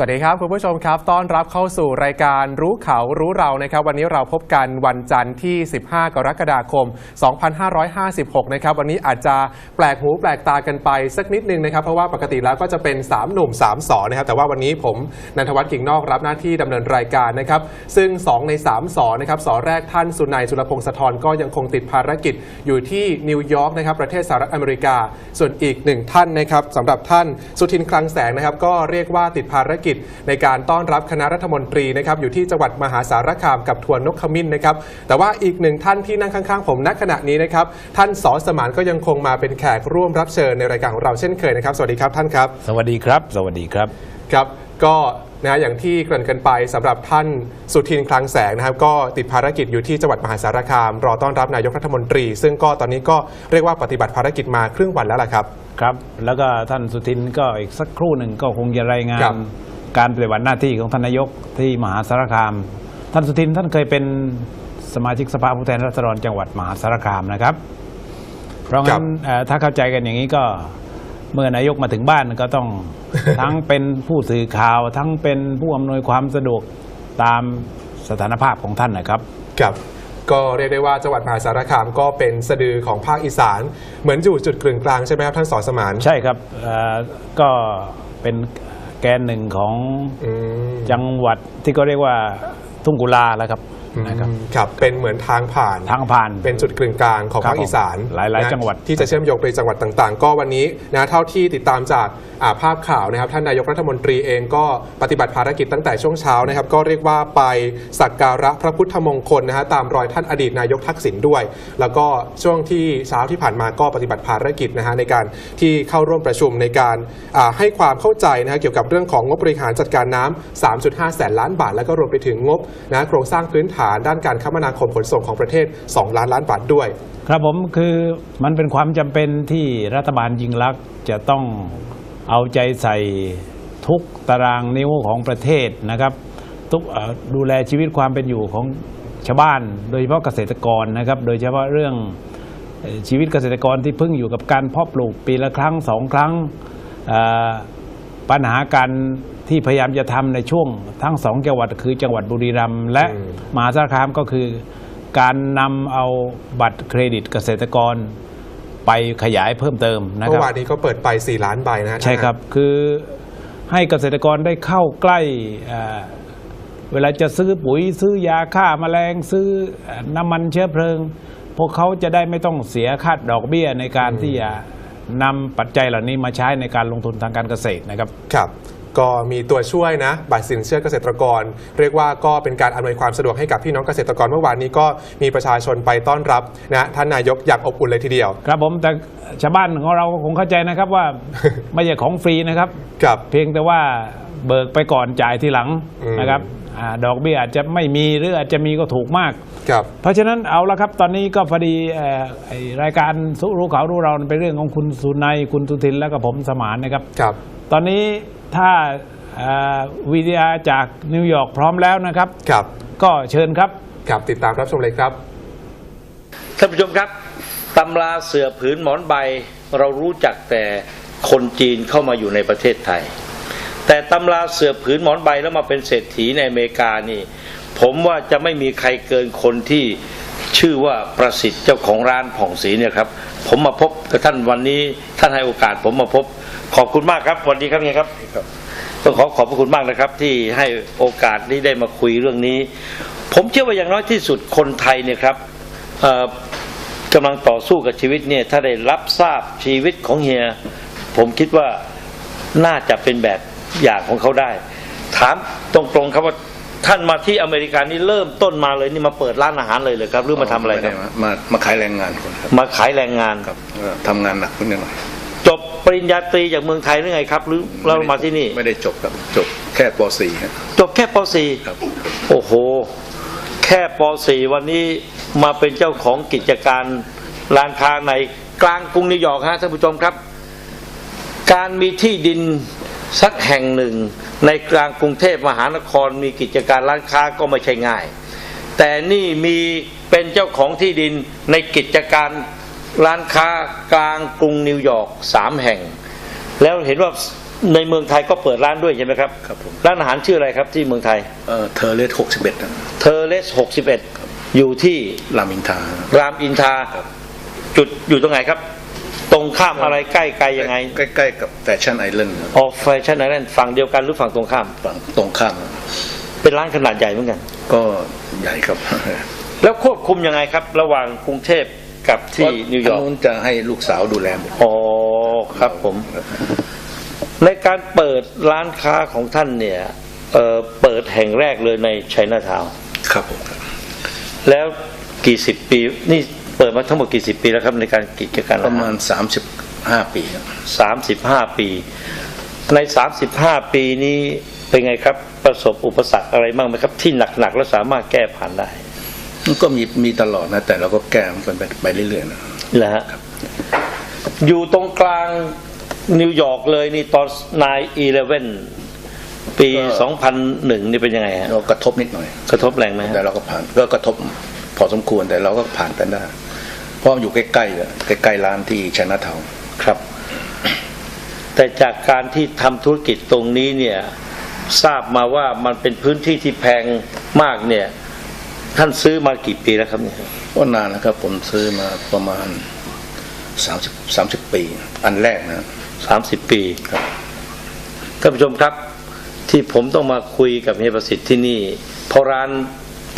สวัสดีครับ คุณผู้ชมครับ ต้อนรับเข้าสู่รายการรู้เขารู้เรานะครับ วันนี้เราพบกันวันจันทร์ที่ 15 กรกฎาคม 2556 นะครับ วันนี้อาจจะแปลกหูแปลกตากันไปสักนิดนึงนะครับ เพราะว่าปกติแล้วก็จะเป็น 3 หนุ่ม 3 สอนะครับ แต่ว่าวันนี้ผมนันทวัฒน์กิ่งนอกรับหน้าที่ดำเนินรายการนะครับ ซึ่ง 2 ใน 3 สอนะครับสอแรกท่านสุนัยจุลพงศ์สะทรก็ยังคงติดภารกิจอยู่ที่นิวยอร์กนะครับประเทศสหรัฐอเมริกา ส่วนอีกหนึ่งท่านนะครับสำหรับท่านสุทินคลังแสงนะครับก็เรียกว่าติดภารกิจในการต้อนรับคณะรัฐมนตรีนะครับอยู่ที่จังหวัดมหาสารคามกับทวนนกขมิ้นนะครับแต่ว่าอีกหนึ่งท่านที่นั่งข้างๆ ผมณขณะนี้นะครับท่านสอสมานก็ยังคงมาเป็นแขกร่วมรับเชิญในรายการของเราเช่นเคยนะครับสวัสดีครับท่านครับ สวัสดีครับ สวัสดีครับครับก็นะฮะอย่างที่เกริ่นกันไปสำหรับท่านสุทินคลังแสงนะครับ ก็ติดภารกิจอยู่ที่จังหวัดมหาสารคาม รอต้อนรับนายกรัฐมนตรี ซึ่งก็ตอนนี้ก็เรียกว่าปฏิบัติภารกิจมาครึ่งวันแล้วล่ะครับ ครับ แล้วก็ท่านสุทินก็อีกสักครู่หนึ่งก็คงจะรายงาครันบ การปฏิบัติหน้าที่ของท่านนายกที่มหาสารคาม ท่านสุทินท่านเคยเป็นสมาชิกสภาผู้แทนราษฎรจังหวัดมหาสารคามนะครับ เพราะครังั้บนเอ่อถ้าเข้าใจกันอย่างนี้ก็เมื่อนายกมาถึงบ้านก็ต้องทั้งเป็นผู้สื่อข่าว ทั้งเป็นผู้อำนวยความสะดวกตามสถานภาพของท่านนะครับครับก็เรียกได้ว่าจังหวัดมหาสารคามก็เป็นสะดือของภาคอีสาน เหมือนอยู่จุดกึ่งกลางใช่ไหมครับท่านสอสมานใช่ครับเอ่อก็เป็น แกนหนึ่งของอืมจังหวัดที่ก็เรียกว่าทุ่งกุลาแล้วครับ นะครับอืมครับเป็นเหมือนทางผ่านทางผ่านเป็นจุดกึ่งกลางของครับภาคอีสานผมหลายๆนะจังหวัดที่จะเชื่อมโยงไปจังหวัดต่างๆ ก็วันนี้นะเท่าที่ติดตามจากอ่าภาพข่าวนะครับท่านนายกรัฐมนตรีเองก็ปฏิบัติภารกิจตั้งแต่ช่วงเช้านะครับ ก็เรียกว่าไปสักการะพระพุทธมงคลนะฮะตามรอยท่านอดีตนายกทักษิณด้วย แล้วก็ช่วงที่เช้าที่ผ่านมาก็ปฏิบัติภารกิจนะฮะในการที่เข้าร่วมประชุมในการอ่าให้ความเข้าใจนะฮะเกี่ยวกับเรื่องของงบบริหารจัดการน้ำ3.5 แสนล้านบาท แล้วก็รวมไปถึงงบนะโครงสร้างพื้นฐฐานด้านการคมนาคมขนส่งของประเทศ 2 ล้านล้านบาทด้วย ครับผมคือมันเป็นความจำเป็นที่รัฐบาลยิงลักษณ์จะต้องเอาใจใส่ทุกตารางนิ้วของประเทศนะครับทุกดูแลชีวิตความเป็นอยู่ของชาวบ้าน โดยเฉพาะเกษตรกรนะครับ โดยเฉพาะเรื่องชีวิตเกษตรกรที่พึ่งอยู่กับการเพาะปลูกปีละครั้งสองครั้งปัญหาการ ที่พยายามจะทำในช่วงทั้งสองจังหวัดคือจังหวัดบุรีรัมย์และอืมมหาสารคามก็คือ การนำเอาบัตรเครดิตเกษตรกร ไปขยายเพิ่มเติมนะคเมื่รัอบวานนี้ก็เปิดไป 4 ล้านใบนะฮะใช่ครับคือให้เกษตรกรได้เข้าใกล้เอ่อเวลาจะซื้อปุ๋ยซื้อยาฆ่าแมลงซื้อเอ่อน้ำมันเชื้อเพลิง พวกเขาจะได้ไม่ต้องเสียค่าดอกเบี้ยในการที่จะนำปัจจัยเหล่านี้มาใช้ในการลงทุนทางการเกษตรนะครับ ครับ ก็มีตัวช่วยนะบัตรสินเชื่อเกษตรกร เรียกว่าก็เป็นการอำนวยความสะดวกให้กับพี่น้องเกษตรกรเมื่อวานนี้ก็มีประชาชนไปต้อนรับนะท่านนายกอย่างอบอุ่นเลยทีเดียว ครับผมแต่ชาวบ้านของเราก็คงเข้าใจนะครับว่า ไม่ใช่ของฟรีนะครับครับเพียงแต่ว่าเบิกไปก่อนจ่ายทีหลังอืมนะครับอาดอกเบี้ยอาจจะไม่มีหรืออาจจะมีก็ถูกมากครับเพราะฉะนั้นเอาละครับตอนนี้ก็พอดีเอ่อไอ้รายการสุรู้เขารู้เราเป็นเรื่องของคุณสุนัยคุณสุทินแล้วก็ผมสมานนะครับครับ ตอนนี้ ถ้าวีดีอาจากนิวยอร์กพร้อมแล้วนะครับ ครับ ก็เชิญครับ ครับติดตามรับชมเลยครับ ท่านผู้ชมครับตำราเสือผืนหมอนใบเรารู้จักแต่คนจีนเข้ามาอยู่ในประเทศไทย แต่ตำราเสือผืนหมอนใบแล้วมาเป็นเศรษฐีในอเมริกานี่ ผมว่าจะไม่มีใครเกินคนที่ ชื่อว่าประสิทธิ์เจ้าของร้านผ่องศรีเนี่ยครับ ผมมาพบกับท่านวันนี้ท่านให้โอกาสผมมาพบ ขอบคุณมากครับสวัสดีครับเฮียครับต้องขอขอบพระคุณมากนะครับ ที่ให้โอกาสนี้ได้มาคุยเรื่องนี้ ผมเชื่อว่าอย่างน้อยที่สุดคนไทยเนี่ยครับเอ่อกำลังต่อสู้กับชีวิตเนี่ยถ้าได้รับทราบชีวิตของเฮีย ผมคิดว่าน่าจะเป็นแบบอย่างของเขาได้ ถามตรงๆครับว่า ท่านมาที่อเมริกานี่เริ่มต้นมาเลยนี่มาเปิดร้านอาหารเลยเลยครับหรือมาทำอะไรครับม่ด้มามามาขายแรงงานคนครับมาขายแรงงาน ครับเอ่อทำงานหนักขึ้นหน่อยจบปริญญาตรีจากเมืองไทยหรือไงครับ หรือเรามาที่นี่ ไม่ได้จบครับจบแค่ป .4 ครับจบแค่ป ครับ .4 โอ้โห แค่ป .4 วันนี้มาเป็นเจ้าของกิจการร้านค้าในกลางกรุงนิวยอร์กฮะท่านผู้ชมครับ การมีที่ดินสักแห่งหนึ่ง ในกลางกรุงเทพมหานครมีกิจการร้านค้าก็ไม่ใช่ง่าย แต่นี่มีเป็นเจ้าของที่ดินในกิจการร้านค้ากลางกรุงนิวยอร์กสามแห่ง แล้วเห็นว่าในเมืองไทยก็เปิดร้านด้วยใช่ไหมครับครับผมร้านอาหารชื่ออะไรครับที่เมืองไทยเอ่อเทอร์เลสหกสิบเอ็ดเทอร์เลสหกสิบเอ็ดอยู่ที่รามอินทรารามอินทราจุดอยู่ตรงไหนครับต รงข้ามอะไรใกล้ไกลยังไง ใกล้ๆกับแฟชั่นไอแลนด์ออกแฟชั่นไอแลนด์ฝั่งเดียวกันหรือฝั่งตรงข้าม ฝั่งตรงข้ามเป็นร้านขนาดใหญ่เหมือนกัน ก็ใหญ่ครับแล้วควบคุมยังไงครับ ระหว่างกรุงเทพกับที่นิวยอร์กทางนู้นจะให้ลูกสาวดูแลหมดอ๋อครับผม ในการเปิดร้านค้าของท่านเนี่ยเอ่อเปิดแห่งแรกเลยในไชน่าทาวน์ครับผมครับแล้วกี่สิบปีนี่ เปิดมาทั้งหมดกี่สิบปีแล้วครับในการกิจการประมาณสามสิบห้าปีครับสามสิบห้าปี ในสามสิบห้าปีนี้เป็นไงครับประสบอุปสรรคอะไรบ้างไหมครับ ที่หนักๆแล้วสามารถแก้ผ่านได้มันก็มีมีตลอดนะ แต่เราก็แก้มันไปไปเรื่อยๆนะนะฮะอยู่ตรงกลางนิวยอร์กเลยนี่ตอนนายอีเลเว่นปีสองพันหนึ่งนี่เป็นยังไงฮะเรากระทบนิดหน่อย กระทบแรงไหมฮะแต่เราก็ผ่านก็กระทบพอสมควรแต่เราก็ผ่านไปได้เพ ราะอยู่ใกล้ๆอะใกล้ๆร้านที่ชนะเทาครับ แต่จากการที่ทำธุรกิจตรงนี้เนี่ยทราบมาว่ามันเป็นพื้นที่ที่แพงมากเนี่ย ท่านซื้อมากี่ปีแล้วครับเนี่ยก็นานนะครับ ผมซื้อมาประมาณสามสิบสามสิบปี อันแรกนะสามสิบปีครับท่านผู้ชมครับ ที่ผมต้องมาคุยกับเฮียประสิทธิ์ที่นี่ เพราะร้าน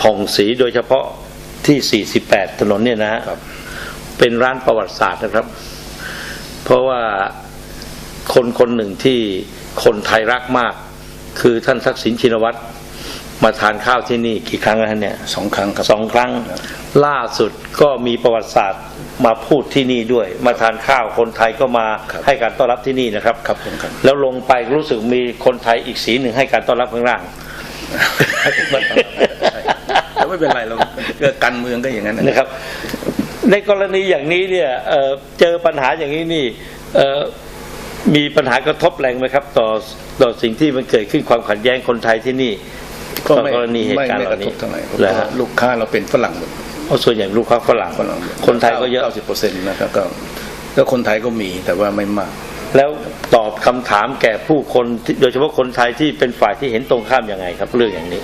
ผ่องสีโดยเฉพาะที่ 48 ถนนเนี่ยนะฮะครับ เป็นร้านประวัติศาสตร์นะครับ เพราะว่าคนคนหนึ่งที่คนไทยรักมาก คือท่านทักษิณชินวัตรมาทานข้าวที่นี่กี่ครั้งแล้วฮะเนี่ยสองครั้งครับสองครั้งครับล่าสุดก็มีประวัติศาสตร์มาพูดที่นี่ด้วย มาทานข้าวคนไทยก็มาครับให้การต้อนรับที่นี่นะครับครับผมครับแล้วลงไปรู้สึกมีคนไทยอีกสีหนึ่งให้การต้อนรับข้างล่างแต่ไม่เป็นไรเราเรื่องการเมืองก็อย่างนั้นนะนะครับ ในกรณีอย่างนี้เนี่ยเอ่อเจอปัญหาอย่างนี้นี่เอ่อมีปัญหากระทบแรงไหมครับ ต่อต่อสิ่งที่มันเกิดขึ้นความขัดแย้งคนไทยที่นี่ก็ไม่กรณีเหตุการณ์ไม่เหกล่าระทนี้บเท่าไหร่เพราะเหรอฮะว่าลูกค้าเราเป็นฝรั่งหมดเพราะส่วนใหญ่ลูกค้าฝรั่งฝรั่งหมดคนไทยก็เยอะเก้าสิบเปอร์เซ็นต์นะครับก็ก็คนไทยก็มีแต่ว่าไม่มาก แล้วตอบคำถามแก่ผู้คนที่โดยเฉพาะคนไทยที่เป็นฝ่ายที่เห็นตรงข้ามยังไงครับเรื่องอย่างนี้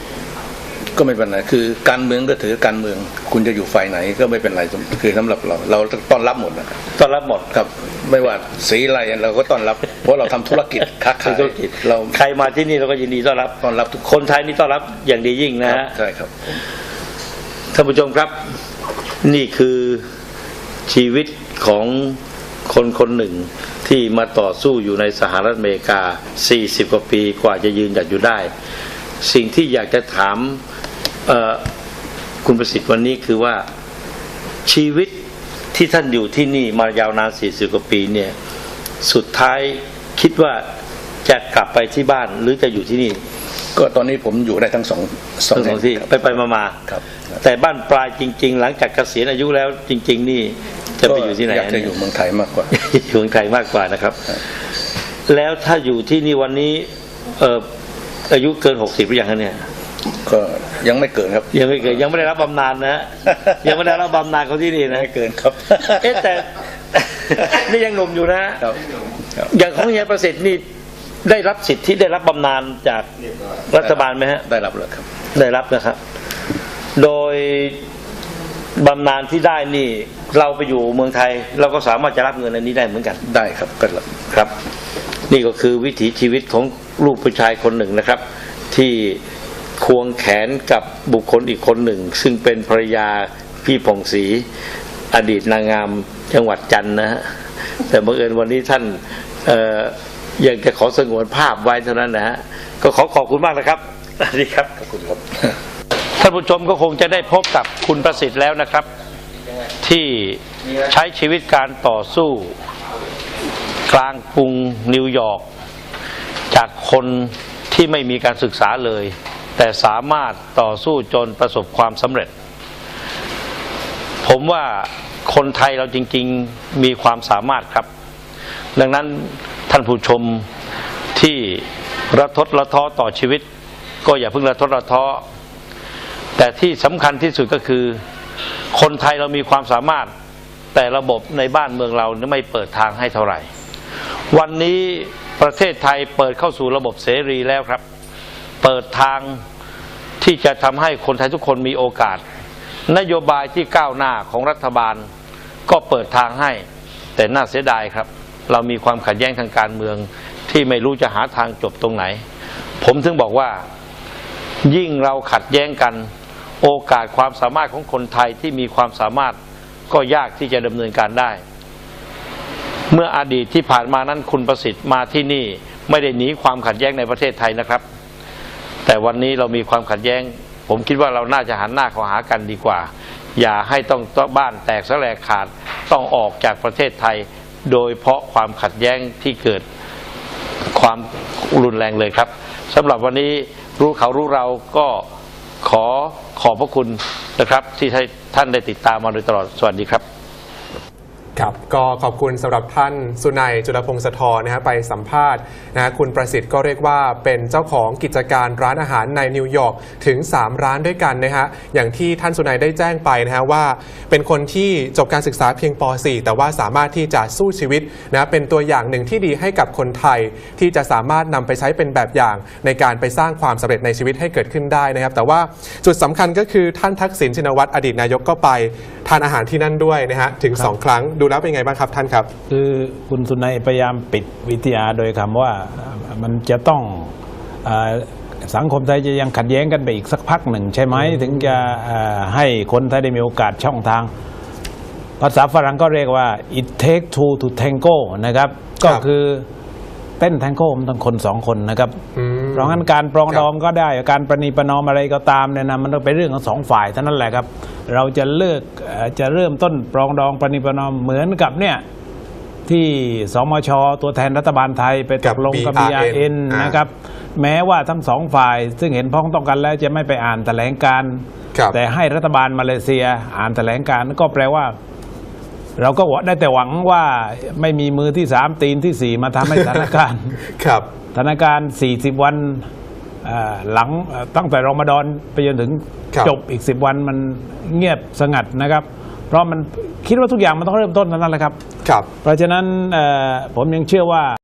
ก็ไม่เป็นไรคือการเมืองก็ถือการเมือง คุณจะอยู่ฝ่ายไหนก็ไม่เป็นไรคือสำหรับเรา เราต้อนรับหมดนะครับต้อนรับหมดครับ ไม่ว่าสีอะไรเราก็ต้อนรับ เพราะเราทำธุรกิจค้าขายธุรกิจเราใครมาที่นี่เราก็ยินดีต้อนรับต้อนรับทุกคนไทยนี่ต้อนรับอย่างดียิ่งนะครัฮะบใช่ครับท่านผู้ชมครับ นี่คือชีวิตของคนคนหนึ่งที่มาต่อสู้อยู่ในสหรัฐอเมริกา 40 กว่าปีกว่าจะยืนหยัดอยู่ได้ สิ่งที่อยากจะถามเอ่อ คุณประสิทธิ์วันนี้คือว่าชีวิตที่ท่านอยู่ที่นี่มายาวนาน40กว่าปีเนี่ย สุดท้ายคิดว่าจะกลับไปที่บ้านหรือจะอยู่ที่นี่ ก็ตอนนี้ผมอยู่ได้ทั้งสองสองทั้งสองที่ครับไปไปมามาครับ แต่บ้านปลายจริง ๆ หลังจากเกษียณอายุแล้วจริง ๆ นี่จะไปอยู่ที่ไหนอยากจะอยู่เมืองไทยมากกว่าอยู่เมืองไทยมากกว่านะครับครับแล้วถ้าอยู่ที่นี่วันนี้ เอ่ออายุเกินหกสิบหรือยังคะเนี่ย ก็ยังไม่เกินครับ ยังไม่เกิดยังไม่ได้รับบำนาญนะฮะยังไม่ได้รับบำนาญเขาที่นี่นะไม่เกินครับเอ๊ะแต่ นี่ยังหนุ่มอยู่นะฮะครับครับอย่างของเฮียประสิทธิ์นี่ได้รับสิทธิได้รับบำนาญจากรัฐบาลไหมฮะ ได้รับแล้วครับ ได้รับนะครับ โดยบำนาญที่ได้นี่ เราไปอยู่เมืองไทย เราก็สามารถจะรับเงินอันนี้ได้เหมือนกัน ได้ครับก็รับครับ นี่ก็คือวิถีชีวิตของลูกผู้ชายคนหนึ่งนะครับ ที่ ควงแขนกับบุคคลอีกคนหนึ่ง ซึ่งเป็นภรรยาพี่ผ่องศรีอดีตนางงามจังหวัดจันทร์นะฮะแต่บังเอิญวันนี้ท่านเอ่อยังจะขอสงวนภาพไว้เท่านั้นนะฮะก็ขอขอบคุณมากนะครับสวัสดีครับขอบคุณครับท่านผู้ชมก็คงจะได้พบกับคุณประสิทธิ์แล้วนะครับ ที่ใช้ชีวิตการต่อสู้ กลางกรุงนิวยอร์กจากคนที่ไม่มีการศึกษาเลย แต่สามารถต่อสู้จนประสบความสำเร็จ ผมว่าคนไทยเราจริง ๆมีความสามารถครับ ดังนั้นท่านผู้ชมที่ระทดระท้อต่อชีวิต ก็อย่าเพิ่งระทดระท้อแต่ที่สำคัญที่สุดก็คือ คนไทยเรามีความสามารถ แต่ระบบในบ้านเมืองเราไม่เปิดทางให้เท่าไหร่ วันนี้ประเทศไทยเปิดเข้าสู่ระบบเสรีแล้วครับ เปิดทางที่จะทำให้คนไทยทุกคนมีโอกาส นโยบายที่ก้าวหน้าของรัฐบาล ก็เปิดทางให้ แต่น่าเสียดายครับ เรามีความขัดแย้งทางการเมืองที่ไม่รู้จะหาทางจบตรงไหน ผมถึงบอกว่ายิ่งเราขัดแย้งกัน โอกาสความสามารถของคนไทยที่มีความสามารถก็ยากที่จะดำเนินการได้ เมื่ออดีตที่ผ่านมานั้นคุณประสิทธิ์มาที่นี่ไม่ได้หนีความขัดแย้งในประเทศไทยนะครับ แต่วันนี้เรามีความขัดแย้ง ผมคิดว่าเราน่าจะหันหน้าเข้าหากันดีกว่า อย่าให้ต้องบ้านแตกสลายขาดต้องออกจากประเทศไทย โดยเพราะความขัดแย้งที่เกิดความรุนแรงเลยครับสำหรับวันนี้รู้เขารู้เราก็ขอขอบพระคุณนะครับ ที่ท่านได้ติดตามมาโดยตลอดสวัสดีครับ ครับก็ขอบคุณสำหรับท่านสุนัยจุลพงศธรนะฮะไปสัมภาษณ์นะฮะคุณประสิทธิ์ก็เรียกว่าเป็นเจ้าของกิจการร้านอาหารในนิวยอร์กถึง 3 ร้านด้วยกันนะฮะอย่างที่ท่านสุนัยได้แจ้งไปนะฮะว่า เป็นคนที่จบการศึกษาเพียงป .4 แต่ว่าสามารถที่จะสู้ชีวิตนะเป็นตัวอย่างหนึ่งที่ดีให้กับคนไทย ที่จะสามารถนำไปใช้เป็นแบบอย่างในการไปสร้างความสำเร็จในชีวิตให้เกิดขึ้นได้นะครับ แต่ว่าจุดสำคัญก็คือท่านทักษิณชินวัตรอดีตนายกก็ไป ทานอาหารที่นั่นด้วยนะฮะถึงสองครั้งดูแล้วเป็นไงบ้างครับท่านครับ คือคุณสุนัยพยายามปิดวิทยาโดยคำว่ามันจะต้องเออสังคมไทยจะยังขัดแย้งกันไปอีกสักพักหนึ่งใช่ไหมถึงจะเอ่อให้คนไทยได้มีโอกาสช่องทาง ภาษาฝรั่งก็เรียกว่า it take two to tango นะครับ ก็คือเต้นแทงโก้มันต้องคนสองคนนะครับอืม เพราะงั้นการปรองครับดองก็ได้การประนีประนอมอะไรก็ตามเนี่ยนะมันต้องเป็นเรื่องของสองฝ่ายเท่านั้นแหละครับ เราจะเลิกเอ่อจะเริ่มต้นปรองดองประนีประนอมเหมือนกับเนี่ยที่สมชตัวแทนรัฐบาลไทยไปตกลงกับกับ BRN BRN นะครับแม้ว่าทั้งสองฝ่าย ซึ่งเห็นพ้องต้องกันแล้วจะไม่ไปอ่านแถลงการณ์ครับแต่ให้รัฐบาลมาเลเซียอ่านแถลงการณ์ก็แปลว่า เราก็หวังได้แต่หวังว่าไม่มีมือที่สามตีนที่สี่มาทำให้สถานการณ์ ครับสถานการณ์40วันเอ่อหลังเอ่อตั้งแต่รอมฎอนไปจนถึงครับจบอีก10วันมันเงียบสงัดนะครับ เพราะมันคิดว่าทุกอย่างมันต้องเริ่มต้นเท่านั้นแหละครับ ครับ เพราะฉะนั้นเอ่อผมยังเชื่อว่า